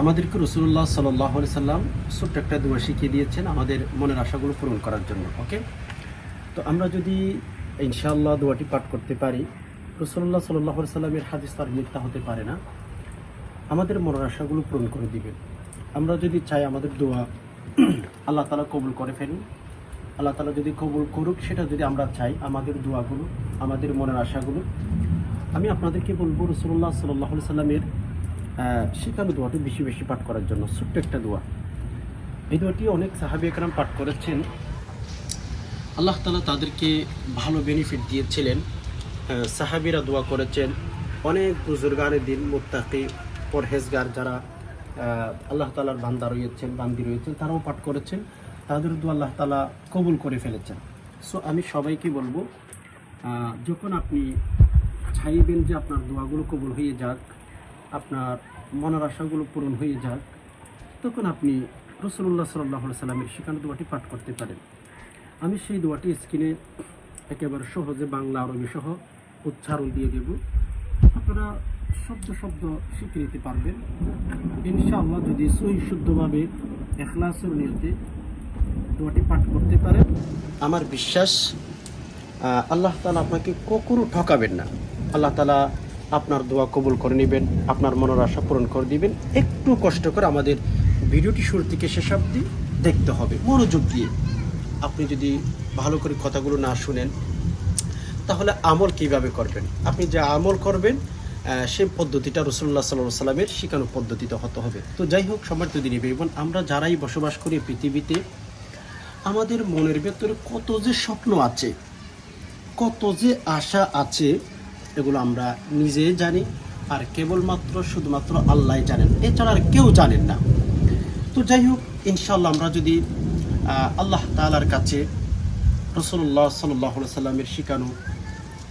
আমাদেরকে রসুল্লাহ সাল্লাহ সাল্লাম ছোট্ট একটা দোয়া শিখিয়ে দিয়েছেন আমাদের মনের আশাগুলো পূরণ করার জন্য, ওকে? তো আমরা যদি ইনশাআল্লাহ দোয়াটি পাঠ করতে পারি রসুল্লাহ সাল্লাহ সাল্লামের হাদিস তার মিথ্যা হতে পারে না। আমাদের মনের আশাগুলো পূরণ করে দিবেন। আমরা যদি চাই আমাদের দোয়া আল্লাহ তালা কবুল করে ফেলুন। আল্লাহ তালা যদি কবুল করুক, সেটা যদি আমরা চাই আমাদের দোয়াগুলো, আমাদের মনের আশাগুলো। আমি আপনাদেরকে বলব রসুল্লাহ সাল্লাহ সাল্লামের শেখানো দোয়াটি বেশি বেশি পাঠ করার জন্য, ছোট্ট একটা দোয়া। এই দোয়াটি অনেক সাহাবি একরাম পাঠ করেছেন। আল্লাহ তালা তাদেরকে ভালো বেনিফিট দিয়েছিলেন। সাহাবিরা দোয়া করেছেন। অনেক বুজুর্গানের দিন মোত্তাকি, পরহেজগার যারা আল্লাহ তালার বান্দা রয়েছেন, বান্দি রয়েছেন, তারাও পাঠ করেছেন। তাদের দোয়া আল্লাহ তালা কবুল করে ফেলেছেন। সো আমি সবাইকে বলব যখন আপনি চাইবেন যে আপনার দোয়াগুলো কবুল হয়ে যাক, আপনার মনের আশাগুলো পূরণ হয়ে যাক, তখন আপনি রসুল্লাহ সাল্লাহ সাল্লামের সেখানে দোয়াটি পাঠ করতে পারেন। আমি সেই দোয়াটি স্ক্রিনে একেবারে সহজে বাংলা, আরবি সহ উচ্চারণ দিয়ে দেব। আপনারা শব্দ শব্দ শিখে নিতে পারবেন। ইনশাআল্লাহ যদি সহি শুদ্ধভাবে এখলাসের নিয়তে দোয়াটি পাঠ করতে পারেন। আমার বিশ্বাস আল্লাহ তালা আপনাকে কখনো ঠকাবেন না। আল্লাহ তালা আপনার দোয়া কবুল করে নেবেন, আপনার মনের আশা পূরণ করে দিবেন। একটু কষ্ট করে আমাদের ভিডিওটি শুরু থেকে শেষ অবধি দেখতে হবে। মনোযোগ দিয়ে আপনি যদি ভালো করে কথাগুলো না শুনেন, তাহলে আমল কীভাবে করবেন? আপনি যা আমল করবেন সেই পদ্ধতিটা রসুল্লাহ সাল্লাহ সাল্লামের শিখানো পদ্ধতিতে হতে হবে। তো যাই হোক সবার যদি নিবে এবং আমরা যারাই বসবাস করি পৃথিবীতে, আমাদের মনের ভেতরে কত যে স্বপ্ন আছে, কত যে আশা আছে এগুলো আমরা নিজে জানি আর কেবলমাত্র শুধুমাত্র আল্লাহ জানেন এছাড়া আর কেউ জানেন না তো যাই হোক ইনশাল্লাহ আমরা যদি আহ, আল্লাহ তালার কাছে রসল্লাহ সাল্লাহ সাল্লামের শিখানো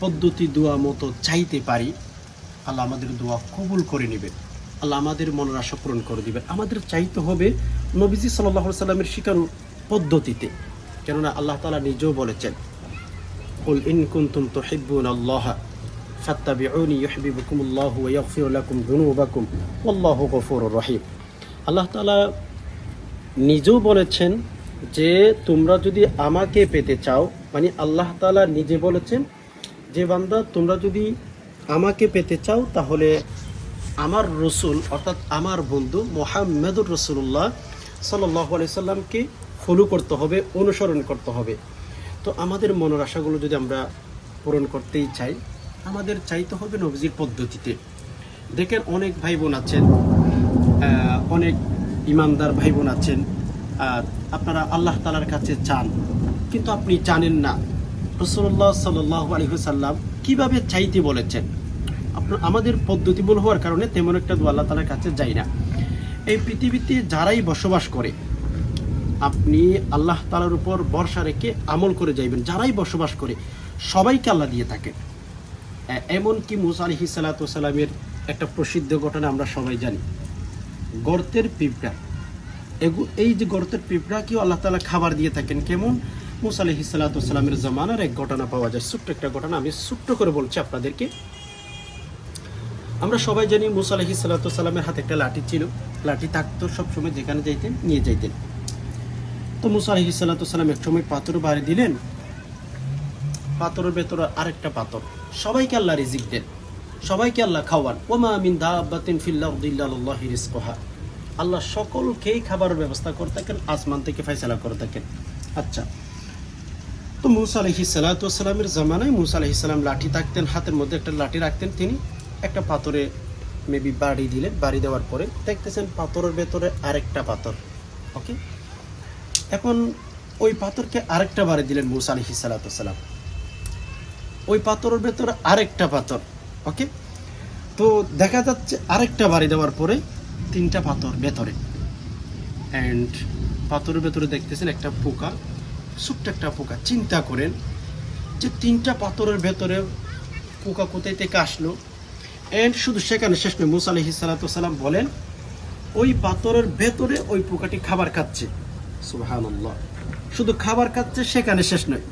পদ্ধতি দোয়া মতো চাইতে পারি আল্লাহ আমাদের দোয়া কবুল করে নেবেন আল্লাহ আমাদের মনের আশা পূরণ করে দিবেন আমাদের চাইতে হবে নবীজি সাল্লাহ সাল্লামের শিখানো পদ্ধতিতে কেননা আল্লাহ তালা নিজেও বলেছেন قل إن كنتم تحبون الله ফাত্তাবিউনি ইউহিবুকুমুল্লাহু ওয়া ইয়াগফিরু লাকুম যুনুবাকুম আল্লাহু গফুরুর রহিম। আল্লাহ তাআলা নিজেও বলেছেন যে তোমরা যদি আমাকে পেতে চাও মানে আল্লাহ তাআলা নিজে বলেছেন যে বান্দা, তোমরা যদি আমাকে পেতে চাও, তাহলে আমার রসুল, অর্থাৎ আমার বন্ধু মোহাম্মদুর রসুল্লাহ সাল্লাহ আলি সাল্লামকে ফলো করতে হবে, অনুসরণ করতে হবে। তো আমাদের মনের আশাগুলো যদি আমরা পূরণ করতেই চাই আমাদের চাইতে হবে নবজির পদ্ধতিতে। দেখেন অনেক ভাই বোন আছেন অনেক ইমানদার ভাই বোন আছেন আপনারা আল্লাহ তালার কাছে চান, কিন্তু আপনি জানেন না। রসুল্লাহ সাল্লাহ আলহিসাল্লাম কীভাবে চাইতে বলেছেন? আপনার, আমাদের পদ্ধতি ভুল হওয়ার কারণে তেমন একটা দোয়া আল্লাহ তালার কাছে যাই না। এই পৃথিবীতে যারাই বসবাস করে, আপনি আল্লাহ তালার উপর ভরসা রেখে আমল করে যাইবেন। যারাই বসবাস করে, সবাইকে আল্লাহ দিয়ে থাকে এ- এমনকি মুসা আলহি সালাতামের একটা প্রসিদ্ধ ঘটনা আমরা সবাই জানি। গর্তের পিঁপড়া। এগু- এই যে গর্তের পিঁপড়াকেও আল্লাহ তালা খাবার দিয়ে থাকেন। কেমন? মুসা আলহি সালাতামের জমানার এক ঘটনা পাওয়া যায়। ছোট্ট একটা ঘটনা আমি ছোট্ট করে বলছি আপনাদেরকে। আমরা সবাই জানি মুসা আলহি সালাতামের হাতে একটা লাঠি ছিল। লাঠি থাকতো সবসময় যেখানে যাইতেন, নিয়ে যাইতেন। তো মুসা আলহি সাল্লাম এক সময় পাথর বাড়ি দিলেন। পাথরের ভেতরে আরেকটা পাথর। সবাইকে আল্লাহ রিজিক দেন। সবাইকে আল্লাহ খাওয়ান। ওমা মিন দাবাতিন ফিল্লাহ দিল্লাহি রিজকুহা। আল্লাহ সকলকেই খাবারের ব্যবস্থা করে থাকেন, আসমান থেকে ফয়সালা করে থাকেন। আচ্ছা তো মুসা আলহি সাল্লাতামের জামানায় মুসা আলহি সাল্লাম লাঠি থাকতেন, হাতের মধ্যে একটা লাঠি রাখতেন। তিনি একটা পাথরে মেবি বাড়ি দিলেন, বাড়ি দেওয়ার পরে দেখতেছেন পাথরের ভেতরে আরেকটা পাথর। ওকে? এখন ওই পাথরকে আরেকটা বাড়ি দিলেন মুসা আলহি সালাতাম ওই পাথরের ভেতরে আরেকটা পাথর, ওকে? তো দেখা যাচ্ছে আরেকটা বাড়ি দেওয়ার পরে তিনটা পাথর ভেতরে। অ্যান্ড পাথরের ভেতরে দেখতেছেন একটা পোকা, ছোট্ট একটা পোকা। চিন্তা করেন যে তিনটা পাথরের ভেতরে পোকা কোথায় থেকে আসলো। অ্যান্ড শুধু সেখানে শেষ নয়, মুসা আলহি সালাতাম বলেন, ওই পাথরের ভেতরে ওই পোকাটি খাবার খাচ্ছে। সুবহানাল্লাহ। শুধু খাবার খাচ্ছে, সেখানে শেষ নয়।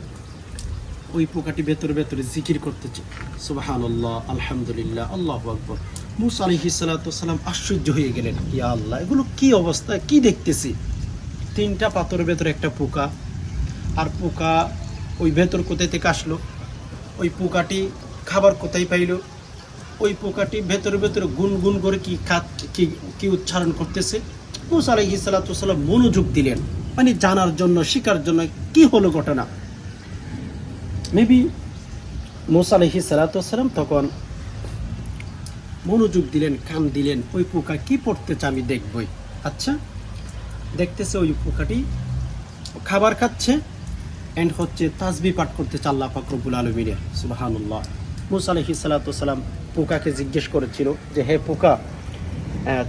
ওই পোকাটি ভেতরে ভেতরে জিকির করতেছে। সুবহানাল্লাহ, আলহামদুলিল্লাহ, আল্লাহ আকবর। মুসা আলহি সালাতাম আশ্চর্য হয়ে গেলেন। ইয়া আল্লাহ, এগুলো কি অবস্থা? কি দেখতেছি? তিনটা পাথরের ভেতরে একটা পোকা, আর পোকা ওই ভেতর কোথায় থেকে আসলো? ওই পোকাটি খাবার কোথায় পাইলো? ওই পোকাটি ভেতরে ভেতরে গুনগুন করে কি খাত, কি কি উচ্চারণ করতেছে? মুসা আলহি সালাতাম মনোযোগ দিলেন। মানে জানার জন্য, শেখার জন্য কি হলো ঘটনা? মেবি মুসা আলহি সালাতাম তখন মনোযোগ দিলেন, কান দিলেন, ওই পোকা কি পড়তেছে আমি দেখবই। আচ্ছা দেখতেছে ওই পোকাটি, খাবার খাচ্ছে অ্যান্ড হচ্ছে তাসবি পাঠ করতেছে আল্লাহ ফাকরবুল আলমিনের, সুবাহানুল্লাহ। মুসা আলহি সালাতাম পোকাকে জিজ্ঞেস করেছিল যে, হে পোকা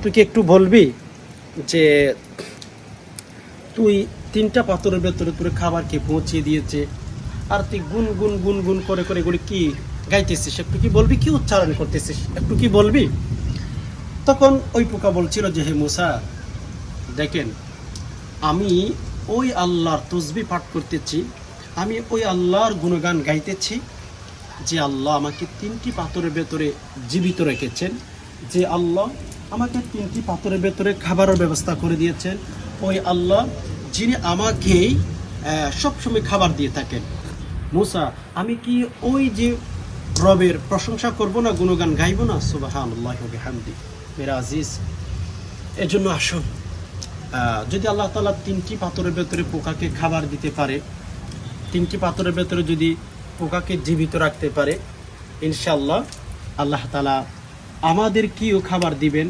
তুই কি একটু বলবি যে, তুই তিনটা পাথরের ভেতরে তোর খাবারকে পৌঁছে দিয়েছে? আর তুই গুন গুন গুন গুন করে করে এগুলি কি গাইতেছিস? একটু কি বলবি? কি উচ্চারণ করতেছিস? একটু কি বলবি? তখন ওই পোকা বলছিল যে, হে মুসা, দেখেন, আমি ওই আল্লাহর তসবি পাঠ করতেছি, আমি ওই আল্লাহর গুণগান গাইতেছি, যে আল্লাহ আমাকে তিনটি পাথরের ভেতরে জীবিত রেখেছেন, যে আল্লাহ আমাকে তিনটি পাথরের ভেতরে খাবারের ব্যবস্থা করে দিয়েছেন, ওই আল্লাহ যিনি আমাকেই সবসময় খাবার দিয়ে থাকেন। মুসা, আমি কি ওই যে রবের প্রশংসা করব না, গুণগান গাইব না? সুবাহ হামদি মেরা আজিজ, এজন্য আসুন যদি আল্লাহ তালা তিনটি পাথরের ভেতরে পোকাকে খাবার দিতে পারে, তিনটি পাথরের ভেতরে যদি পোকাকে জীবিত রাখতে পারে ইনশাল্লাহ আল্লাহ তালা আমাদের কিও খাবার দিবেন,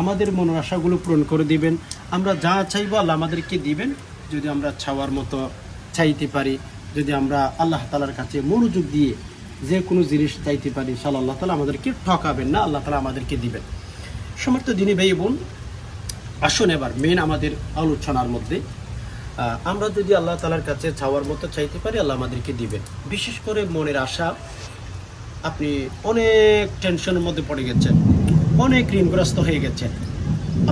আমাদের মনের আশাগুলো পূরণ করে দিবেন। আমরা যা চাইব আল্লাহ আমাদেরকে দিবেন, যদি আমরা ছাওয়ার মতো চাইতে পারি। যদি আমরা আল্লাহ তালার কাছে মনোযোগ দিয়ে যে কোনো জিনিস চাইতে পারি ইনশাল্লাহ আল্লাহ তালা আমাদেরকে ঠকাবেন না, আল্লাহ তালা আমাদেরকে দিবেন। সমর্থ দিনী ভাই বোন, আসুন এবার মেন আমাদের আলোচনার মধ্যে। আমরা যদি আল্লাহ তালার কাছে চাওয়ার মতো চাইতে পারি, আল্লাহ আমাদেরকে দিবেন। বিশেষ করে মনের আশা, আপনি অনেক টেনশনের মধ্যে পড়ে গেছেন, অনেক ঋণগ্রস্ত হয়ে গেছেন।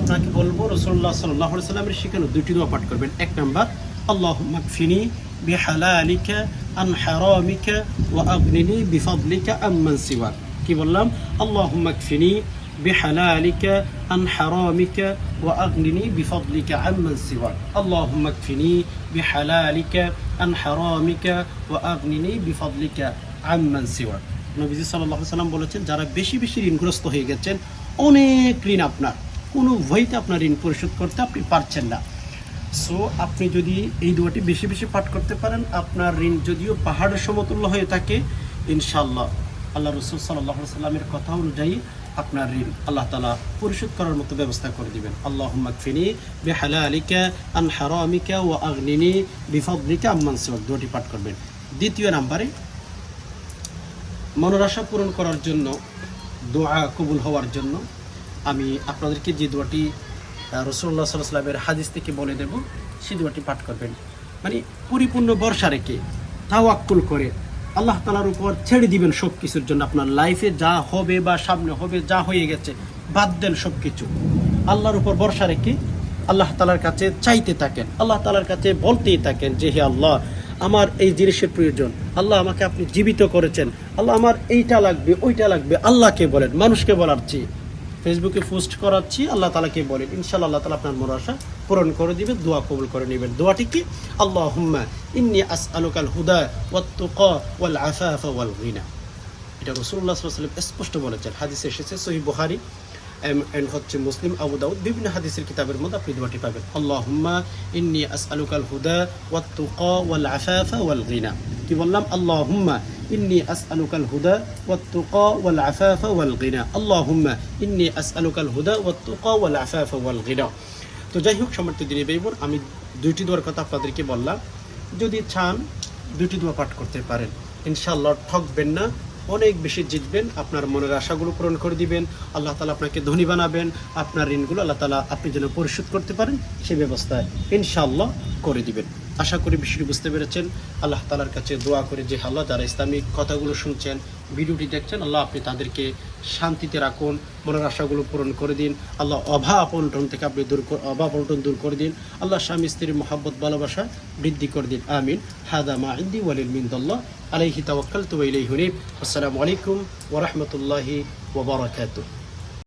আপনাকে বলব রসল্লাহ সাল্লাহ সাল্লামের সেখানে দুটি দোয়া পাঠ করবেন। এক নাম্বার আল্লাহ মাকফিনি বিহালালিকা আন হারামিকা ওয়া আগনিনি বিফাদলিকা আম্মান সিওয়াক কি বললাম আল্লাহ মাকফিনি بحلالك عن حرامك وأغنني بفضلك عمن سواك اللهم اكفني بحلالك عن حرامك وأغنني بفضلك عمن سواك নবীজি সাল্লাহ সাল্লাম বলেছেন যারা বেশি বেশি ঋণগ্রস্ত হয়ে গেছেন অনেক ঋণ আপনার কোনো ভয়তে আপনার ঋণ পরিশোধ করতে আপনি পারছেন না সো আপনি যদি এই দোয়াটি বেশি বেশি পাঠ করতে পারেন, আপনার ঋণ যদিও পাহাড়ের সমতুল্য হয়ে থাকে ইনশাল্লাহ আল্লাহ রসুল সাল্লাহ সাল্লামের কথা অনুযায়ী আপনার ঋণ আল্লাহ তালা পরিশোধ করার মতো ব্যবস্থা করে দিবেন। আল্লাহ মাকফিনি বেহালা আলিকা আন হারামিকা ও আগ্নিনি বিফাদলিকা আম্মান সেবক দোয়াটি পাঠ করবেন। দ্বিতীয় নাম্বারে, মনের আশা পূরণ করার জন্য, দোয়া কবুল হওয়ার জন্য আমি আপনাদেরকে যে দোয়াটি রসুল্লাহ সাল্লামের হাদিস থেকে বলে দেব সেই দোয়াটি পাঠ করবেন। মানে পরিপূর্ণ বর্ষা রেখে তাওয়াক্কুল করে আল্লাহ তালার উপর ছেড়ে দিবেন সব কিছুর জন্য আপনার লাইফে যা হবে বা সামনে হবে, যা হয়ে গেছে, বাদ দেন সব কিছু আল্লাহর উপর ভরসা রেখে আল্লাহ তালার কাছে চাইতে থাকেন। আল্লাহ তালার কাছে বলতেই থাকেন যে, হে আল্লাহ, আমার এই জিনিসের প্রয়োজন। আল্লাহ আমাকে আপনি জীবিত করেছেন। আল্লাহ, আমার এইটা লাগবে, ওইটা লাগবে। আল্লাহকে বলেন, মানুষকে বলার চেয়ে। ফেসবুকে পোস্ট করাচ্ছি, আল্লাহ তালাকে বলেন ইনশাল্লাহ আল্লাহ তালা আপনার মোরাশা পূরণ করে দিবে দোয়া কবুল করে নেবেন। দোয়াটি কি? আল্লাহ হুম্মা ইন্নি আস আলুকাল হুদা ওয়াত্তুক ওয়াল আফাফা ওয়াল গিনা। এটা রসুল্লাহ সাল্লাম স্পষ্ট বলেছেন। হাদিস এসেছে সহি বুহারি এন্ড হচ্ছে মুসলিম, আবু দাউদ, বিভিন্ন হাদিসের কিতাবের মধ্যে আপনি দোয়াটি পাবেন। আল্লাহ হুম্মা ইন্নি আসআলুকাল হুদা ওয়াত্তুকা ওয়াল আফাফা ওয়াল গিনা। কি বললাম? আল্লাহুম্মা ইন্নি আসআলুকাল হুদা ওয়াত্তুকা ওয়াল আফাফা ওয়াল গিনা। আল্লাহুম্মা ইন্নি আসআলুকাল হুদা ওয়াত্তুকা ওয়াল আফাফা ওয়াল গিনা। তো যাই হোক সমর্থ দিনে বেইবন আমি দুইটি দোয়ার কথা আপনাদেরকে বললাম। যদি চান দুটি দোয়া পাঠ করতে পারেন। ইনশাআল্লাহ ঠকবেন না, অনেক বেশি জিতবেন, আপনার মনের আশাগুলো পূরণ করে দিবেন, আল্লাহ তালা আপনাকে ধনী বানাবেন, আপনার ঋণগুলো আল্লাহ তালা আপনি যেন পরিশোধ করতে পারেন সেই ব্যবস্থায় ইনশাআল্লাহ করে দিবেন। আশা করি বিষয়টি বুঝতে পেরেছেন। আল্লাহ তালার কাছে দোয়া করে যে আল্লাহ যারা ইসলামিক কথাগুলো শুনছেন, ভিডিওটি দেখছেন, আল্লাহ আপনি তাদেরকে শান্তিতে রাখুন, মনের আশাগুলো পূরণ করে দিন। আল্লাহ অভাব অনটন থেকে আপনি দূর অভাব অনটন দূর করে দিন। আল্লাহ স্বামী স্ত্রীর মহাব্বত, ভালোবাসা বৃদ্ধি করে দিন। আমিন। হাদা মা ইন্দি ওয়ালিল মিন্দল্লাহ। আলাইহি তাওয়াক্কালতু ওয়া ইলাইহি আসসালামু আলাইকুম ওয়া রাহমাতুল্লাহি ওয়া বারাকাতুহু।